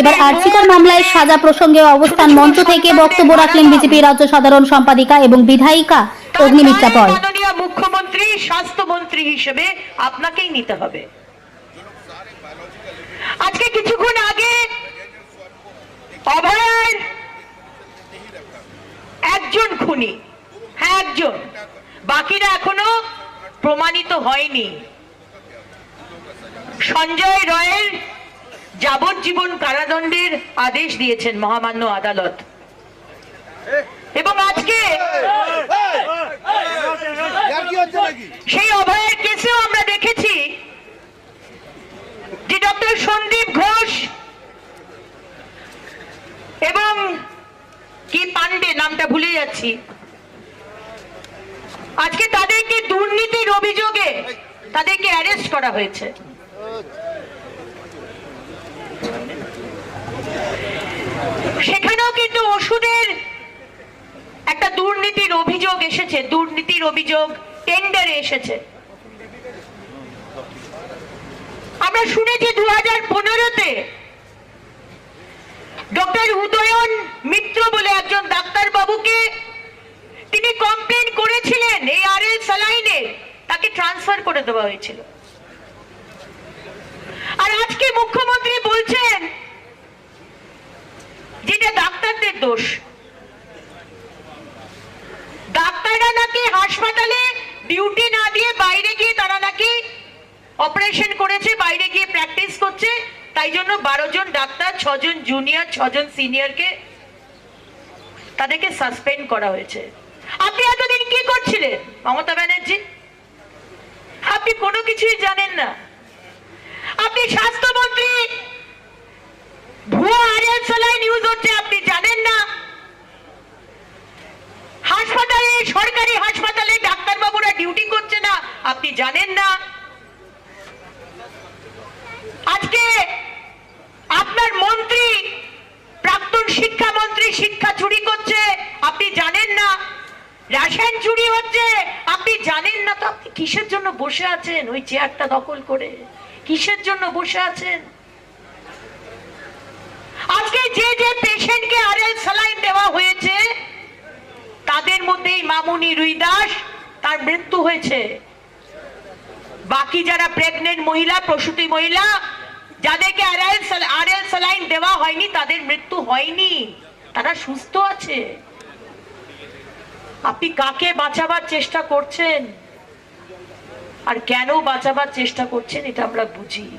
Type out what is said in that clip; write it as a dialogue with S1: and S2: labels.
S1: এবার আর্জিকর মামলায় সাজা প্রসঙ্গে অবস্থান মঞ্চ থেকে বক্তব্য রাখলেন বিজেপি রাজ্য সাধারণ সম্পাদিকা এবং বিধায়িকা অগ্নিমিত্রা পল।
S2: মুখ্যমন্ত্রী স্বাস্থ্যমন্ত্রী হিসেবে আপনাকেই নিতে হবে। আজকে কিছুক্ষণ আগে অভয়ের একজন খুনি হ্যাঁ একজন। বাকিরা এখনও প্রমাণিত হয়নি। সঞ্জয় রয়ের যাবজ্জীবন কারাদণ্ডের আদেশ দিয়েছেন মহামান্য আদালত। এবং আজকে সেই অভয়ের কেসেও আমরা দেখেছি যে ডক্টর সন্দীপ ঘোষ এবং কি পান্ডে নামটা ভুলে যাচ্ছি। আজকে তাদেরকে দুর্নীতির অভিযোগে তাদেরকে অ্যারেস্ট করা হয়েছে। সেখানেও কিন্তু ওষুধের একটা দুর্নীতির অভিযোগ এসেছে, দুর্নীতির অভিযোগ টেন্ডারে এসেছে। আমরা শুনেছি দু হাজার পনেরোতে ডক্টর উদয়ন মিত্র বলে একজন ডাক্তার বাবুকে তিনি কমপ্লেন করেছিলেন, এই আর এল সালাইনে তাকে ট্রান্সফার করে দেওয়া হয়েছিল। আর আজকে মুখ্যমন্ত্রী বলছেন দোষ। ডাক্তাররা নাকি হাসপাতালে ডিউটি না দিয়ে বাইরে গিয়ে তারা নাকি অপারেশন করেছে, বাইরে গিয়ে প্র্যাকটিস করছে, তাই জন্য বারো জন ডাক্তার, ছজন জুনিয়র, ছজন সিনিয়রকে তাদেরকে সাসপেন্ড করা হয়েছে। আপনি এতদিন কি করছিলেন, মমতা ব্যানার্জি? আপনি কোনো কিছুই জানেন না। আপনি স্বাস্থ্যমন্ত্রী শিক্ষা চুরি করছে, আপনি জানেন না। রেশন চুরি হচ্ছে, আপনি জানেন না কিসের জন্য বসে আছেন? ওই চেয়ারটা দখল করে। কিসের জন্য বসে আছেন? আজকে যে যে পেশেন্টকে আরএল সালাইন দেওয়া হয়েছে তাদের মধ্যেই মামুনি রুইদাস তার মৃত্যু হয়েছে। বাকি যারা প্রেগনেন্ট মহিলা, প্রসূতি মহিলা, যাদেরকে দেওয়া হয়নি, তাদের মৃত্যু হয়নি। তারা সুস্থ আছে। আপনি কাকে বাঁচাবার চেষ্টা করছেন? আর কেন বাঁচাবার চেষ্টা করছেন, এটা আমরা বুঝি।